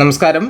നമസ്കാരം.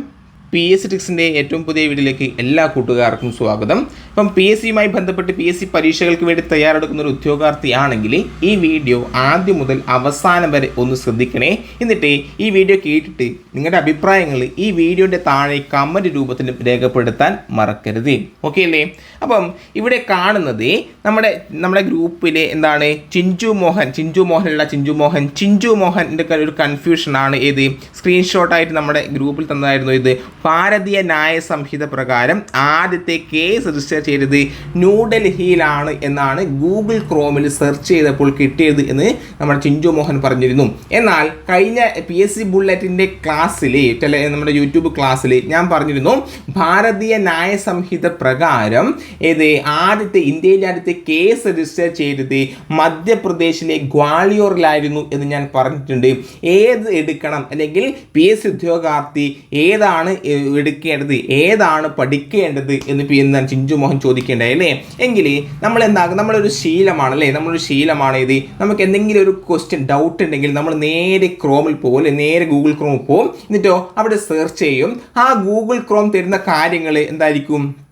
P S ടിക്സിന്റെ ഏറ്റവും പുതിയ വീഡിയോയിലേക്ക് എല്ലാ കൂട്ടുകാർക്കും സ്വാഗതം. ഇപ്പം പി എസ് സിയുമായി ബന്ധപ്പെട്ട് പി എസ് സി പരീക്ഷകൾക്ക് വേണ്ടി തയ്യാറെടുക്കുന്ന ഒരു ഉദ്യോഗാർത്ഥിയാണെങ്കിൽ ഈ വീഡിയോ ആദ്യം മുതൽ അവസാനം വരെ ഒന്ന് ശ്രദ്ധിക്കണേ. എന്നിട്ട് ഈ വീഡിയോ കേട്ടിട്ട് നിങ്ങളുടെ അഭിപ്രായങ്ങൾ ഈ വീഡിയോയുടെ താഴെ കമന്റ് രൂപത്തിൽ രേഖപ്പെടുത്താൻ മറക്കരുത്. ഓക്കെ അല്ലേ? അപ്പം ഇവിടെ കാണുന്നത് നമ്മുടെ നമ്മുടെ ഗ്രൂപ്പിലെ എന്താണ്? ചിഞ്ചു മോഹൻ ചിഞ്ചു മോഹനുള്ള ചിഞ്ചു മോഹൻ. ചിഞ്ചു മോഹന്റെ ഒരു കൺഫ്യൂഷനാണ് ഏത് സ്ക്രീൻഷോട്ടായിട്ട് നമ്മുടെ ഗ്രൂപ്പിൽ തന്നതായിരുന്നു ഇത്. ഭാരതീയ ന്യായ സംഹിത പ്രകാരം ആദ്യത്തെ കേസ് രജിസ്റ്റർ ചെയ്തത് ന്യൂഡൽഹിയിലാണ് എന്നാണ് ഗൂഗിൾ ക്രോമിൽ സെർച്ച് ചെയ്തപ്പോൾ കിട്ടിയത് എന്ന് നമ്മുടെ ചിഞ്ചു മോഹൻ പറഞ്ഞിരുന്നു. എന്നാൽ കഴിഞ്ഞ പി എസ് സി ബുള്ളറ്റിന്റെ ക്ലാസ്സിൽ നമ്മുടെ യൂട്യൂബ് ക്ലാസ്സിൽ ഞാൻ പറഞ്ഞിരുന്നു ഭാരതീയ ന്യായ സംഹിത പ്രകാരം ഏത് ആദ്യത്തെ ഇന്ത്യയിലെ ആദ്യത്തെ കേസ് രജിസ്റ്റർ ചെയ്തത് മധ്യപ്രദേശിലെ ഗ്വാളിയോറിലായിരുന്നു എന്ന് ഞാൻ പറഞ്ഞിട്ടുണ്ട്. ഏത് എടുക്കണം? അല്ലെങ്കിൽ പി എസ് സി ഉദ്യോഗാർത്ഥി ഏതാണ് എടുക്കേണ്ടത്? ഏതാണ് പഠിക്കേണ്ടത്? എന്ന് പി എന്താണ് ചിഞ്ചു മോഹൻ ചോദിക്കേണ്ടത് അല്ലേ? എങ്കിൽ നമ്മൾ എന്താകും നമ്മളൊരു ശീലമാണ് അല്ലേ നമ്മളൊരു ശീലമാണ് ഇത്. നമുക്ക് എന്തെങ്കിലും ഒരു ക്വസ്റ്റ്യൻ ഡൗട്ട് ഉണ്ടെങ്കിൽ നമ്മൾ നേരെ ക്രോമിൽ പോകും അല്ലെ? നേരെ ഗൂഗിൾ ക്രോമിൽ പോകും എന്നിട്ടോ അവിടെ സെർച്ച് ചെയ്യും. ആ ഗൂഗിൾ ക്രോം തരുന്ന കാര്യങ്ങൾ എന്തായിരിക്കും?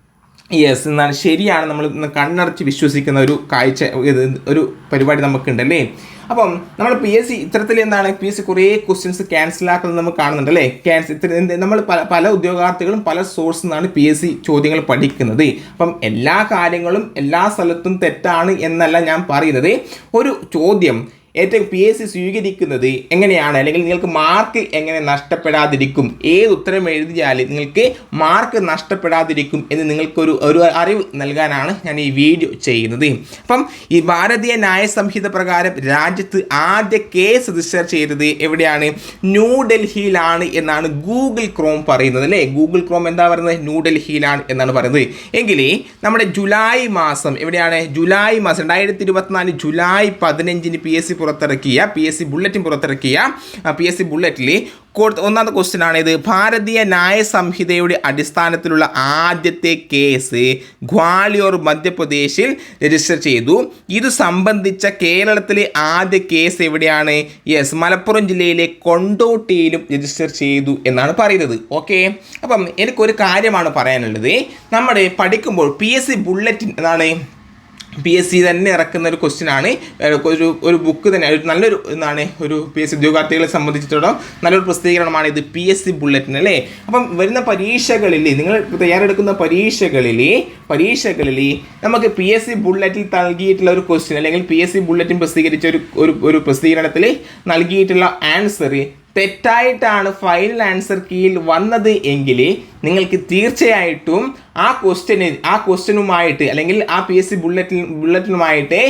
യെസ് എന്നാൽ ശരിയാണ് നമ്മൾ കണ്ണടച്ച് വിശ്വസിക്കുന്ന ഒരു കാഴ്ച ഇത് ഒരു പരിപാടി നമുക്കുണ്ടല്ലേ? അപ്പം നമ്മൾ പി എസ് സി ഇത്തരത്തിൽ എന്താണ് പി എസ് സി കുറേ ക്വസ്റ്റ്യൻസ് ക്യാൻസൽ ആക്കുന്നത് നമുക്ക് കാണുന്നുണ്ട് അല്ലേ? ക്യാൻസൽ ഇത്ര നമ്മൾ പല പല ഉദ്യോഗാർത്ഥികളും പല സോഴ്സിൽ നിന്നാണ് പി എസ് സി ചോദ്യങ്ങൾ പഠിക്കുന്നത്. അപ്പം എല്ലാ കാര്യങ്ങളും എല്ലാ സ്ഥലത്തും തെറ്റാണ് എന്നല്ല ഞാൻ പറയുന്നത്. ഒരു ചോദ്യം ഏറ്റവും പി എസ് സി സ്വീകരിക്കുന്നത് എങ്ങനെയാണ്? അല്ലെങ്കിൽ നിങ്ങൾക്ക് മാർക്ക് എങ്ങനെ നഷ്ടപ്പെടാതിരിക്കും? ഏത് ഉത്തരം എഴുതിയാൽ നിങ്ങൾക്ക് മാർക്ക് നഷ്ടപ്പെടാതിരിക്കും എന്ന് നിങ്ങൾക്കൊരു ഒരു അറിവ് നൽകാനാണ് ഞാൻ ഈ വീഡിയോ ചെയ്യുന്നത്. അപ്പം ഈ ഭാരതീയ ന്യായ സംഹിത പ്രകാരം രാജ്യത്ത് ആദ്യ കേസ് രജിസ്റ്റർ ചെയ്തത് എവിടെയാണ്? ന്യൂഡൽഹിയിലാണ് എന്നാണ് ഗൂഗിൾ ക്രോം പറയുന്നത് അല്ലേ? ഗൂഗിൾ ക്രോം എന്താ പറയുന്നത്? ന്യൂഡൽഹിയിലാണ് എന്നാണ് പറയുന്നത്. എങ്കിൽ നമ്മുടെ ജൂലൈ മാസം എവിടെയാണ്? ജൂലൈ മാസം രണ്ടായിരത്തി ഇരുപത്തിനാല് ജൂലൈ പതിനഞ്ചിന് പി എസ് സി പുറത്തിറക്കിയ പി എസ് സി ബുള്ളറ്റിൻ പുറത്തിറക്കിയ പി എസ് സി ബുള്ളറ്റിൽ ഒന്നാമത്തെ ക്വസ്റ്റ്യൻ ആണ് ഇത് ഭാരതീയ ന്യായ സംഹിതയുടെ അടിസ്ഥാനത്തിലുള്ള ആദ്യത്തെ കേസ് ഗ്വാളിയോർ മധ്യപ്രദേശിൽ രജിസ്റ്റർ ചെയ്തു. ഇത് സംബന്ധിച്ച കേരളത്തിലെ ആദ്യ കേസ് എവിടെയാണ്? യെസ് മലപ്പുറം ജില്ലയിലെ കൊണ്ടോട്ടിയിലും രജിസ്റ്റർ ചെയ്തു എന്നാണ് പറയുന്നത്. ഓക്കെ അപ്പം എനിക്കൊരു കാര്യമാണ് പറയാനുള്ളത്. നമ്മുടെ പഠിക്കുമ്പോൾ പി എസ് സി ബുള്ളറ്റിൻ എന്നാണ് പി എസ് സി തന്നെ ഇറക്കുന്ന ഒരു ക്വസ്റ്റ്യൻ ആണ്. ഒരു ഒരു ബുക്ക് തന്നെ ഒരു നല്ലൊരു എന്താണ് ഒരു പി എസ് സി ഉദ്യോഗാർത്ഥികളെ സംബന്ധിച്ചിടത്തോളം നല്ലൊരു പ്രസിദ്ധീകരണമാണ് ഇത് പി എസ് സി ബുള്ളറ്റിൻ അല്ലേ? അപ്പം വരുന്ന പരീക്ഷകളിൽ നിങ്ങൾ തയ്യാറെടുക്കുന്ന പരീക്ഷകളിൽ പരീക്ഷകളിൽ നമുക്ക് പി എസ് സി ബുള്ളറ്റിൽ നൽകിയിട്ടുള്ള ഒരു ക്വസ്റ്റ്യൻ അല്ലെങ്കിൽ പി എസ് സി ബുള്ളറ്റിൻ പ്രസിദ്ധീകരിച്ച ഒരു ഒരു പ്രസിദ്ധീകരണത്തിൽ നൽകിയിട്ടുള്ള ആൻസർ തെറ്റായിട്ടാണ് ഫൈനൽ ആൻസർ കീയിൽ വന്നത് എങ്കിൽ നിങ്ങൾക്ക് തീർച്ചയായിട്ടും ആ ക്വസ്റ്റ്യന് ആ ക്വസ്റ്റ്യനുമായിട്ട് അല്ലെങ്കിൽ ആ പി എസ് സി ബുള്ളറ്റിൻ ബുള്ളറ്റിനുമായിട്ട്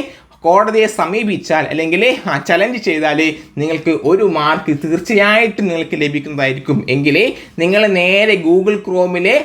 കോടതിയെ സമീപിച്ചാൽ അല്ലെങ്കിൽ ചലഞ്ച് ചെയ്താൽ നിങ്ങൾക്ക് ഒരു മാർക്ക് തീർച്ചയായിട്ടും നിങ്ങൾക്ക് ലഭിക്കുന്നതായിരിക്കും. എങ്കിൽ നിങ്ങൾ നേരെ ഗൂഗിൾ ക്രോമിലെ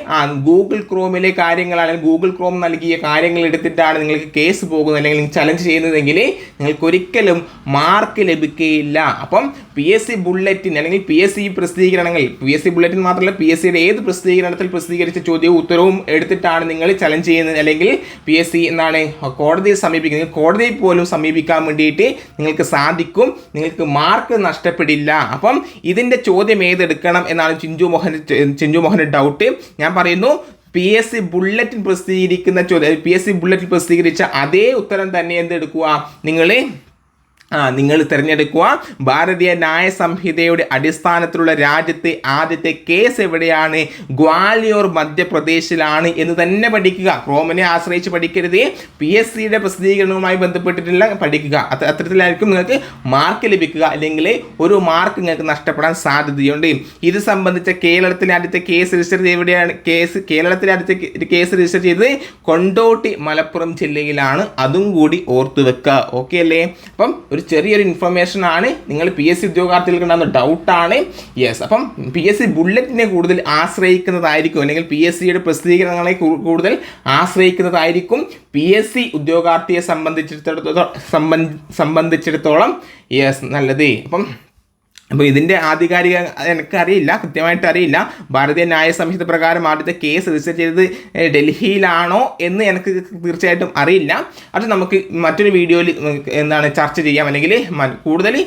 ഗൂഗിൾ ക്രോമിലെ കാര്യങ്ങൾ അല്ലെങ്കിൽ ഗൂഗിൾ ക്രോം നൽകിയ കാര്യങ്ങൾ എടുത്തിട്ടാണ് നിങ്ങൾക്ക് കേസ് പോകുന്നത് അല്ലെങ്കിൽ ചലഞ്ച് ചെയ്യുന്നതെങ്കിൽ നിങ്ങൾക്ക് ഒരിക്കലും മാർക്ക് ലഭിക്കുകയില്ല. അപ്പം പി എസ് സി ബുള്ളറ്റിൻ അല്ലെങ്കിൽ പി എസ് സി പ്രസിദ്ധീകരണങ്ങൾ പി എസ് സി ബുള്ളറ്റിൻ മാത്രമല്ല പി എസ് സിയുടെ ഏത് പ്രസിദ്ധീകരണത്തിൽ പ്രസിദ്ധീകരിച്ച ചോദ്യവും ഉത്തരവും എടുത്തിട്ടാണ് നിങ്ങൾ ചലഞ്ച് ചെയ്യുന്നത് അല്ലെങ്കിൽ പി എസ് സി എന്താണ് കോടതിയെ സമീപിക്കുന്നത്. കോടതിയെ പോലും സമീപിക്കാൻ വേണ്ടിയിട്ട് നിങ്ങൾക്ക് സാധിക്കും. നിങ്ങൾക്ക് മാർക്ക് നഷ്ടപ്പെടില്ല. അപ്പം ഇതിന്റെ ചോദ്യം ഏതെടുക്കണം എന്നാണ് ചിഞ്ചു മോഹൻ ചിഞ്ചു മോഹന്റെ ഡൗട്ട് ഞാൻ പറയുന്നു പി എസ് സി ബുള്ളറ്റിൻ പ്രസിദ്ധീകരിക്കുന്ന ചോദ്യം പി എസ് സി ബുള്ളറ്റിൻ പ്രസിദ്ധീകരിച്ച അതേ ഉത്തരം തന്നെ എന്തെടുക്കുക? നിങ്ങൾ നിങ്ങൾ തിരഞ്ഞെടുക്കുക. ഭാരതീയ ന്യായ സംഹിതയുടെ അടിസ്ഥാനത്തിലുള്ള രാജ്യത്തെ ആദ്യത്തെ കേസ് എവിടെയാണ്? ഗ്വാലിയോർ മധ്യപ്രദേശിലാണ് എന്ന് തന്നെ പഠിക്കുക. ക്രോമിനെ ആശ്രയിച്ച് പഠിക്കരുത്. പി എസ് സിയുടെ പ്രസിദ്ധീകരണവുമായി ബന്ധപ്പെട്ടിട്ടുള്ള പഠിക്കുക. അത് അത്തരത്തിലായിരിക്കും നിങ്ങൾക്ക് മാർക്ക് ലഭിക്കുക. അല്ലെങ്കിൽ ഒരു മാർക്ക് നിങ്ങൾക്ക് നഷ്ടപ്പെടാൻ സാധ്യതയുണ്ട്. ഇത് സംബന്ധിച്ച കേരളത്തിലെ ആദ്യത്തെ കേസ് രജിസ്റ്റർ ചെയ്ത് എവിടെയാണ്? കേസ് കേരളത്തിലെ ആദ്യത്തെ കേസ് രജിസ്റ്റർ ചെയ്തത് കൊണ്ടോട്ടി മലപ്പുറം ജില്ലയിലാണ്. അതും കൂടി ഓർത്തു വെക്കുക. ഓക്കെ അല്ലേ? അപ്പം ഒരു ചെറിയൊരു ഇൻഫർമേഷൻ ആണ്. നിങ്ങൾ പി എസ് സി ഉദ്യോഗാർത്ഥികൾക്ക് ഉണ്ടാകുന്ന ഡൗട്ടാണ് യെസ് അപ്പം പി എസ് സി ബുള്ളറ്റിനെ കൂടുതൽ ആശ്രയിക്കുന്നതായിരിക്കും. അല്ലെങ്കിൽ പി എസ് സിയുടെ പ്രസിദ്ധീകരണങ്ങളെ കൂടുതൽ ആശ്രയിക്കുന്നതായിരിക്കും പി എസ് സി ഉദ്യോഗാർത്ഥിയെ സംബന്ധിച്ചിടത്തോളം സംബന്ധിച്ചിടത്തോളം. യെസ് നല്ലത്. അപ്പം അപ്പോൾ ഇതിന്റെ ആധികാരിക എനിക്കറിയില്ല കൃത്യമായിട്ട് അറിയില്ല ഭാരതീയ ന്യായ സംഹിത പ്രകാരം ആദ്യത്തെ കേസ് രജിസ്റ്റർ ചെയ്തത് ഡൽഹിയിലാണോ എന്ന് എനിക്ക് തീർച്ചയായിട്ടും അറിയില്ല. അത് നമുക്ക് മറ്റൊരു വീഡിയോയിൽ എന്താണ് ചർച്ച ചെയ്യാം. അല്ലെങ്കിൽ കൂടുതൽ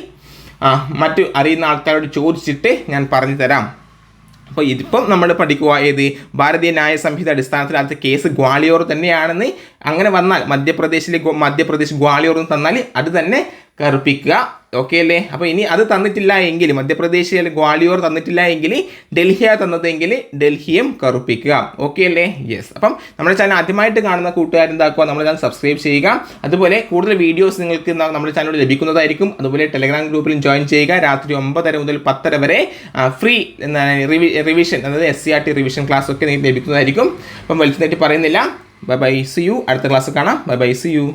മറ്റു അറിയുന്ന ആൾക്കാരോട് ചോദിച്ചിട്ട് ഞാൻ പറഞ്ഞു തരാം. അപ്പോൾ ഇതിപ്പം നമ്മൾ പഠിക്കുക ഏത് ഭാരതീയ ന്യായ സംഹിത അടിസ്ഥാനത്തിൽ അത് കേസ് ഗ്വാളിയോർ തന്നെയാണെന്ന്. അങ്ങനെ വന്നാൽ മധ്യപ്രദേശിലെ മധ്യപ്രദേശ് ഗ്വാളിയോർ എന്ന് തന്നാൽ അത് തന്നെ കറുപ്പിക്കുക. ഓക്കെ അല്ലേ? അപ്പോൾ ഇനി അത് തന്നിട്ടില്ല എങ്കിൽ മധ്യപ്രദേശ് അല്ലെങ്കിൽ ഗ്വാളിയോർ തന്നിട്ടില്ല എങ്കിൽ ഡൽഹിയ തന്നതെങ്കിൽ ഡൽഹിയും കറുപ്പിക്കുക. ഓക്കെ അല്ലേ? യെസ് അപ്പം നമ്മുടെ ചാനൽ ആദ്യമായിട്ട് കാണുന്ന കൂട്ടുകാർ എന്താക്കുക? നമ്മുടെ ചാനൽ സബ്സ്ക്രൈബ് ചെയ്യുക. അതുപോലെ കൂടുതൽ വീഡിയോസ് നിങ്ങൾക്ക് നമ്മുടെ ചാനലിൽ ലഭിക്കുന്നതായിരിക്കും. അതുപോലെ ടെലഗ്രാം ഗ്രൂപ്പിലും ജോയിൻ ചെയ്യുക. രാത്രി ഒമ്പതര മുതൽ പത്തര വരെ ഫ്രീ റിവിഷൻ അതായത് S C R T revision class ഒക്കെ നിങ്ങൾക്ക് ലഭിക്കുന്നതായിരിക്കും. അപ്പം വലിച്ചു നേട്ടി പറയുന്നില്ല. ബൈ ബൈ സി യു അടുത്ത ക്ലാസ് കാണാം. Bye bye see you